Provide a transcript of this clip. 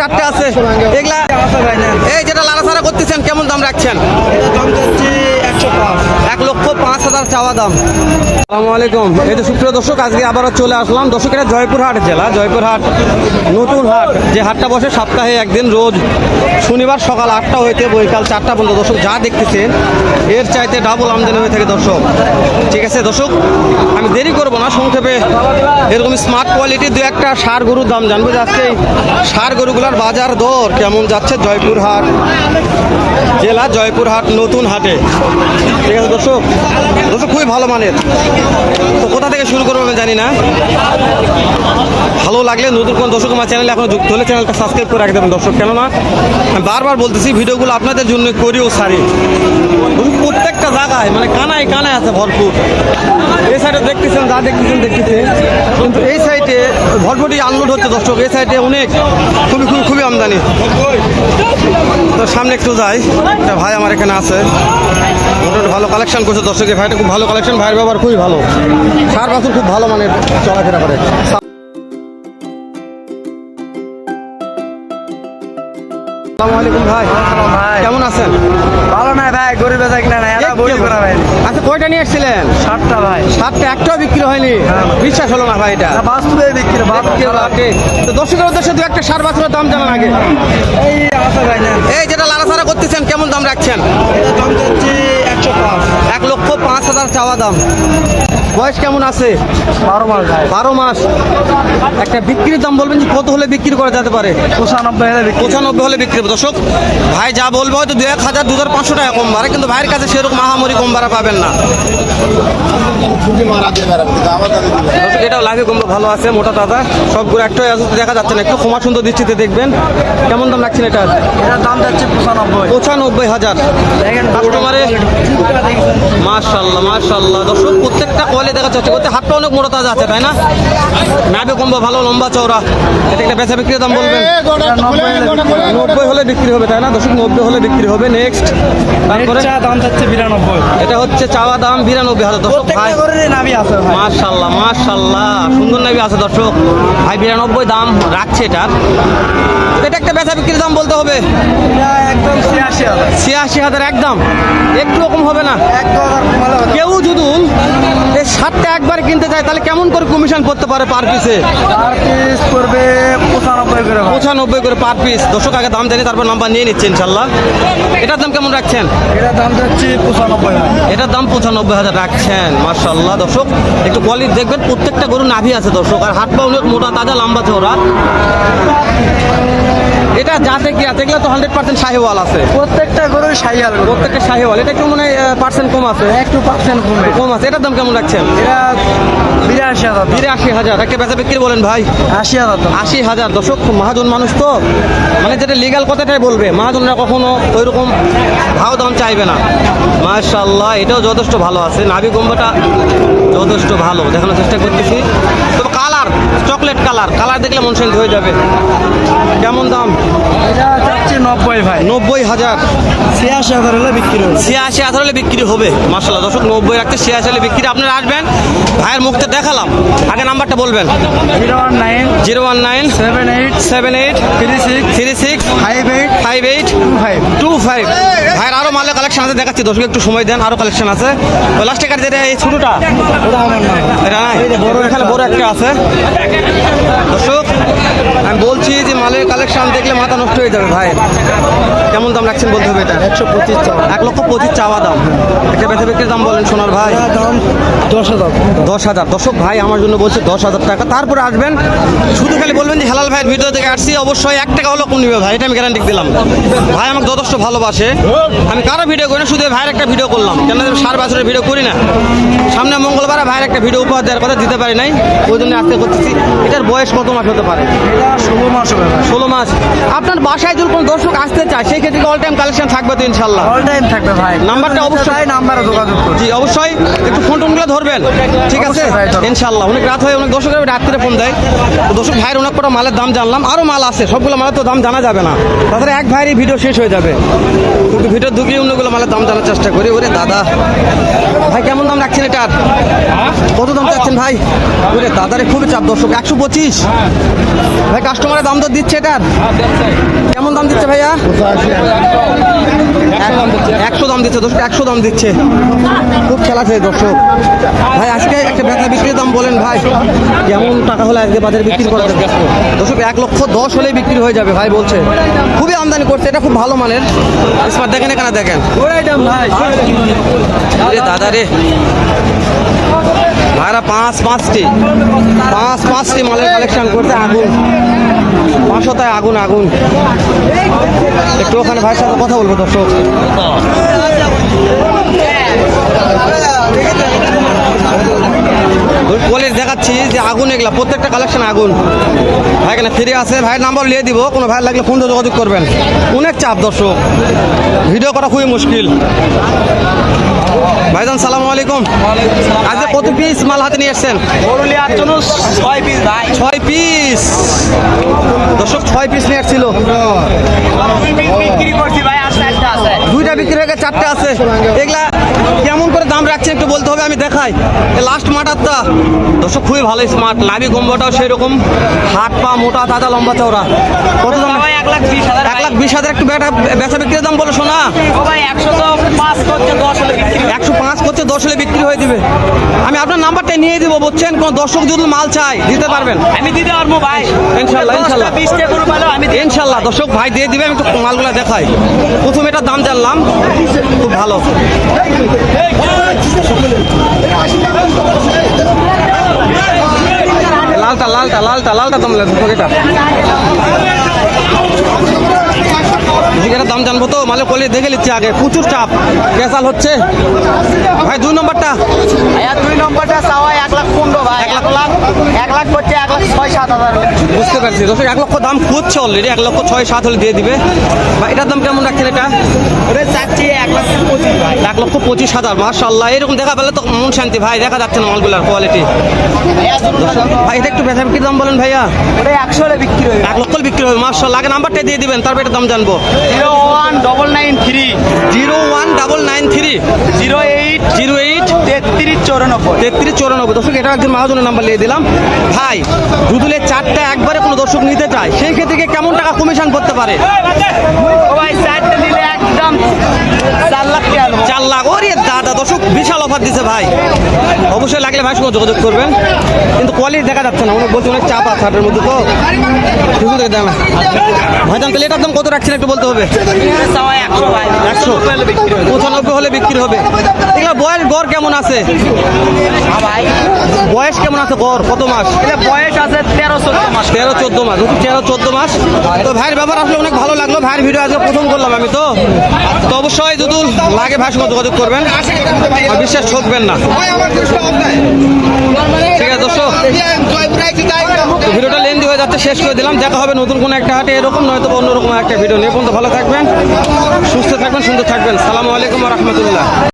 চারটে আছে। এগুলা এই যেটা লাড়াছাড়া করতেছেন, কেমন দাম রাখছেন? এক লক্ষ পাঁচ হাজার চাওয়া দাম। আসসালামু আলাইকুম। এই তো সুপ্রিয় দর্শক, আজকে আবারও চলে আসলাম দর্শক এটা জয়পুরহাট জেলা, জয়পুরহাট নতুন হাট। যে হাটটা বসে সপ্তাহে একদিন রোজ শনিবার সকাল আটটা হইতে বৈকাল চারটা পর্যন্ত দর্শক যা দেখতেছেন, এর চাইতে ডাবল আমদানি হয়ে থাকে দর্শক। ঠিক আছে দর্শক, আমি দেরি করব সংক্ষেপে এরকম স্মার্ট কোয়ালিটির দু একটা সার গরুর দাম জানব যে আজকে সার গরুগুলোর বাজার দর কেমন যাচ্ছে জয়পুরহাট জেলা জয়পুরহাট নতুন হাটে। ঠিক আছে দর্শক দর্শক খুবই ভালো মানের। তো কোথা থেকে শুরু করব আমি জানি না। ভালো লাগলে নতুন কোন দর্শক আমার চ্যানেলে এখন যুক্ত হলে চ্যানেলটা সাবস্ক্রাইব করে রাখতে দেবেন দর্শক। কেননা বারবার বলতেছি, ভিডিওগুলো আপনাদের জন্য করিও সারি। প্রত্যেকটা জায়গায় মানে কানায় কানায় আছে ভরপুর। এই সাইডে দেখতেছেন যা দেখতেছেন দেখতেছেন। কিন্তু এই সাইডে ভরপুরটি আনলোড হচ্ছে দর্শক। এই সাইডে অনেক খুবই খুবই খুবই আমদানি। তো সামনে একটু যাই। একটা ভাই আমার এখানে আছে। মোটামুটি ভালো কালেকশন করছে দর্শকের ভাইটা খুব ভালো কালেকশন ভাইয়ের ব্যবহার খুবই ভালো। সার বছর খুব ভালো মানে চলাফেরা করে। আসসালামু আলাইকুম ভাই। ভাই। কেমন আছেন ভালো না ভাই গরিবে থাক না না এটা বই করা ভাই আচ্ছা কয়টা নিয়ে এসেছিলেন? সাতটা ভাই। সাতটা একটাও বিক্রি হয়নি? বিশ্বাস হলো না ভাই এটা? বাস্তবে বিক্রি। তো দর্শকের উদ্দেশ্যে দু একটা সার বাছুরের দাম জানান আগে। এই না এই যেটা লাড়াছাড়া করতেছেন কেমন দাম রাখছেন? দাম চাচ্ছি একশো পাঁচ। এক লক্ষ পাঁচ হাজার চাওয়া দাম। বয়স কেমন আছে? বারো মাস বারো মাস। একটা বিক্রির দাম বলবেন যে কত হলে বিক্রি করা যেতে পারে? পঁচানব্বই হাজার পঁচানব্বই হলে বিক্রি হবে। দর্শক ভাই যা বলব হয়তো দু এক হাজার দু হাজার পাঁচশো টাকা কম বাড়ে কিন্তু ভাইয়ের কাছে সেরকম মাহামরি কম বাড়া পাবেন না। এটাও লাগে কম ভালো আছে মোটা দাদা সবগুলো একটাই আছে দেখা যাচ্ছে না একটু ক্ষমা সুন্দর দৃষ্টিতে দেখবেন। কেমন দাম রাখছেন এটা? এটার দাম যাচ্ছে পঁচানব্বই। পঁচানব্বই হাজার। কাস্টমারে মার্শাল্লাহ মার্শাল্লাহ দর্শক প্রত্যেকটা কলে দেখা যাচ্ছে করতে হাতটা অনেক মোটা তাজা আছে তাই না? নাবে কমবা ভালো লম্বা চওড়া। এটা একটা বেচা বিক্রির দাম বলবেন? নব্বই হলে বিক্রি হবে তাই না দশক নব্বই হলে বিক্রি হবে নেক্সট তারপরে? চা দাম যাচ্ছে বিরানব্বই। এটা হচ্ছে চাওয়া দাম বিরানব্বই হাজার দর্শক ভাই। মার্শাল্লাহ মার্শাল্লাহ সুন্দর নাবি আছে দর্শক। ভাই বিরানব্বই দাম রাখছে এটার এটা একটা বেচা বিক্রির দাম বলতে হবে। এটা ছিয়াশি হাজার। একদম। একটু রকম হবে না। কেউ যদি এই সাতটা একবার কিনতে চায় তাহলে কেমন করে কমিশন করতে পারে পার পিসে করবে পঁচানব্বই করে পঁচানব্বই করে পার পিস দর্শক আগে দাম জানি তারপর নাম্বার নিয়ে নিচ্ছে ইনশাল্লাহ। এটার দাম কেমন রাখছেন? এটার দাম যাচ্ছে পঁচানব্বই এটার দাম পঁচানব্বই হাজার রাখছেন মার্শাল্লাহ দর্শক একটু কোয়ালিটি দেখবেন প্রত্যেকটা গরু নাভি আছে দর্শক। আর হাত পা অনেক মোটা তাজা লম্বা চওড়া। এটা যাতে কি আছে এগুলো তো হান্ড্রেড পার্সেন্ট শাহিওয়াল আছে। প্রত্যেকটা গরু গরু। প্রত্যেকটা শাহিওয়াল। এটা একটু মনে হয় পার্সেন্ট কম আছে? একটু পার্সেন্ট কমবে কম আছে। এটার দাম কেমন রাখছেন? এটা বিরাশি হাজার। বিরাশি হাজার। একটা বেচা বিক্রি বলেন ভাই। আশি হাজার আশি হাজার। দশক মহাজন মানুষ তো। মানে যেটা লিগাল কথাটাই বলবে মহাজনরা কখনো ওই রকম ভাও দাম চাইবে না। মার্শাল্লাহ এটাও যথেষ্ট ভালো আছে। নাভি গম্বাটা যথেষ্ট ভালো দেখানোর চেষ্টা করতেছি। তবে কালার চকলেট কালার। কালার দেখলে মন শান্তি হয়ে যাবে। কেমন দাম? নব্বই ভাই। নব্বই হাজার। ছিয়াশি হাজার হলে বিক্রি হবে। ছিয়াশি হাজার হলে বিক্রি হবে। মার্শাল্লাহ নব্বই রাখতে ছিয়াশি হলে বিক্রি। আপনারা আসবেন ভাইয়ের মুখতে দেখালাম। আগে নাম্বারটা বলবেন। Zero one nine zero one nine seven eight seven eight three six three six five eight five eight two five. Two five. ভাইয়ের আরও মালের কালেকশন আছে দেখাচ্ছি। দর্শক একটু সময় দেন আরও কালেকশন আছে। লাস্টে কার যেটা এই ছোটটা? এটা নাই। বড় এখানে বড় একটা আছে। দর্শক আমি বলছি যে মালের কালেকশন দেখলে মাথা নষ্ট হয়ে যাবে ভাই। কেমন দাম রাখছেন বলতে হবে এটা? একশো পঁচিশ চাও এক লক্ষ পঁচিশ চাওয়া দাম। একটা বেচা বিক্রির দাম বলেন সোনার ভাই। দাম দশ হাজার। দশ হাজার। দর্শক ভাই আমার জন্য বলছে দশ হাজার টাকা। তারপরে আসবেন। শুধু খালি বলবেন যে হেলাল ভাইয়ের ভিডিও থেকে আসছি অবশ্যই এক টাকা হলো কম নিবে ভাই। এটা আমি গ্যারান্টি দিলাম। ভাই আমাকে যথেষ্ট ভালোবাসে। আমি কারও ভিডিও করি না শুধু ভাইয়ের একটা ভিডিও করলাম। কেন সার বছরের ভিডিও করি না। সামনে মঙ্গলবার ভাইয়ের একটা ভিডিও উপহার দেওয়ার কথা দিতে পারি নাই ওই জন্য আসতে করতেছি। এটার বয়স কত মাস হতে পারে? ষোলো মাস হবে ষোলো মাস। আপনার বাসায় যদি কোনো দর্শক আসতে চায় সেই ক্ষেত্রে অল টাইম কালেকশন থাকবে তো ইনশাল্লাহ অল টাইম থাকবে ভাই। নাম্বারটা অবশ্যই- নাম্বারে যোগাযোগ জি অবশ্যই। একটু ফোন টোনগুলো ধরবেন। ঠিক আছে? ইনশাল্লাহ অনেক রাত হয় অনেক দর্শকের রাত্রে ফোন দেয়। তো দর্শক ভাইয়ের অনেক কটা মালের দাম জানলাম। আরও মাল আছে সবগুলো মালের তো দাম জানা যাবে না। তাছাড়া এক ভাইয়েরই ভিডিও শেষ হয়ে যাবে। কিন্তু ভিডিও ঢুকিয়ে অন্যগুলো মালের দাম জানার চেষ্টা করি। ওরে দাদা। ভাই কেমন দাম রাখছেন এটার? কত দাম চাচ্ছেন ভাই? ওরে দাদারে খুবই চাপ দর্শক একশো পঁচিশ। ভাই কাস্টমারের দাম তো দিচ্ছে এটার? কেমন দাম দিচ্ছে ভাইয়া? একশো দাম দিচ্ছে দর্শক একশো দাম দিচ্ছে। খুব খেলা খেয়ে দর্শক। ভাই আজকে একটা বেচা বিক্রির দাম বলেন ভাই। কেমন টাকা হলে আজকে বাজারে বিক্রি করা যাবে? দর্শক এক লক্ষ দশ হলেই বিক্রি হয়ে যাবে ভাই বলছে। খুবই আমদানি করছে এটা খুব ভালো মানের। দেখেন এখানে দেখেন। দাদা রে। ভাইরা পাঁচ পাঁচটি পাঁচ পাঁচটি মালের কালেকশন করতে আগুন। পাঁচশোটায় আগুন আগুন। একটু ওখানে ভাইয়ের সাথে কথা বলব দর্শক। কলেজ দেখাচ্ছি যে আগুন এগুলা, প্রত্যেকটা কালেকশন আগুন। ভাই এখানে ফিরে আছে ভাইয়ের নাম্বার নিয়ে দিব, কোনো ভাই লাগলে ফোন যোগাযোগ করবেন। অনেক চাপ দর্শক। ভিডিও করা খুবই মুশকিল। ভাইজান সালাম আলাইকুম। আজকে কত পিস মাল হাতে নিয়ে এসছেন পুরুলিয়ার জন্য ছয় পিস ভাই। ছয় পিস দর্শক ছয় পিস নিয়ে আসছিল। বিক্রি করছি ভাই আর চারটা আছে। দুইটা বিক্রি হয়ে গেছে চারটে আছে। এগুলা কেমন করে দাম রাখছে একটু বলতে হবে আমি দেখাই। লাস্ট মাটারটা। দর্শক খুবই ভালো স্মার্ট লাভি গম্বটাও সেরকম হাত পা মোটা তাজা লম্বা চওড়া। কত দাম এক লাখ বিশ হাজার একটু বেচা বিক্রির দাম বলো শোনা একশো পাঁচ করছে দশ হলে বিক্রি হয়ে দিবে আমি আপনার নাম্বারটা নিয়ে দিব বুঝছেন কোন দর্শক যদি মাল চাই দিতে পারবেন আমি দিতে পারব ভাই ইনশাল্লাহ, দর্শক ভাই দিয়ে দিবে আমি একটু মালগুলা দেখাই প্রথম এটার দাম জানলাম খুব ভালো লালটা লালটা লালটা লালটা তোমার দাম জানব তো মালে কলে দেখে নিচ্ছি আগে প্রচুর চাপ। পেশাল হচ্ছে। ভাই দুই নম্বরটা? ভাইয়া দুই নম্বরটা চাওয়া এক লাখ পনেরো ভাই। এক লাখ এক লাখ করছে এক লাখ ছয় সাত হাজার বুঝতে পারছি দর্শক এক লক্ষ দাম করছে অলরেডি এক লক্ষ ছয় সাত হলে দিয়ে দিবে। বা এটার দাম কেমন রাখছেন এটা? ওরে চাচ্ছি এক লাখ পঁচিশ ভাই। এক লক্ষ পঁচিশ হাজার মার্শাল্লাহ এরকম দেখা পেলে তো মন শান্তি ভাই দেখা যাচ্ছে না মালগুলার কোয়ালিটি ভাই এটা একটু বেচা বিক্রির দাম বলেন ভাইয়া? ওরে একশো হলে বিক্রি হবে এক লক্ষ বিক্রি হবে মার্শাল্লাহ আগে নাম্বারটা দিয়ে দিবেন তারপর এটার দাম জানব। One double nine three zero one double nine three zero eight zero eight তেত্রিশ চৌরানব্বই তেত্রিশ চৌরানব্বই। দর্শক এটা একজন মহাজনের নাম্বার নিয়ে দিলাম। ভাই দুদুলের চারটা একবারে কোনো দর্শক নিতে চায় সেই ক্ষেত্রে কি কেমন টাকা কমিশন করতে পারে? ভাই চারটে নিলে একদম চার লাখ। চার লাখ। ওরে দাদা দর্শক বিশাল অফার দিছে ভাই। অবশ্যই লাগলে ভাই সঙ্গে যোগাযোগ করবেন। কিন্তু কোয়ালিটি দেখা যাচ্ছে না। অনেক বলছে অনেক চাপ আছে হাটের মধ্যে তো। দাম ভাইজান তাহলে এটার দাম কত রাখছেন একটু বলতে হবে? একশো। হলে বিক্রি হবে পঁচানব্বই হলে বিক্রি হবে। এগুলো বয়স গড় কেমন আছে? বয়স কেমন আছে গড়? কত মাস? বয়স আছে তেরো চোদ্দ মাস। তেরো চোদ্দ মাস। তেরো চোদ্দ মাস। তো ভাইয়ের ব্যাপার আসলে অনেক ভালো লাগল। ভাইয়ের ভিডিও আজকে প্রথম করলাম আমি তো। তো অবশ্যই যদি লাগে ভাইয়ের সঙ্গে যোগাযোগ করবেন। বিশ্বাস ঠকবেন না। ঠিক আছে দর্শক। ভিডিওটা লেন্দি হয়ে যাচ্ছে শেষ করে দিলাম। দেখা হবে নতুন কোনো একটা হাটে এরকম নয়তো অন্যরকম একটা ভিডিও নিয়ে। পর্যন্ত ভালো থাকবেন সুস্থ থাকবেন সুন্দর থাকবেন। সালামু আলাইকুম রহমতুল্লাহ।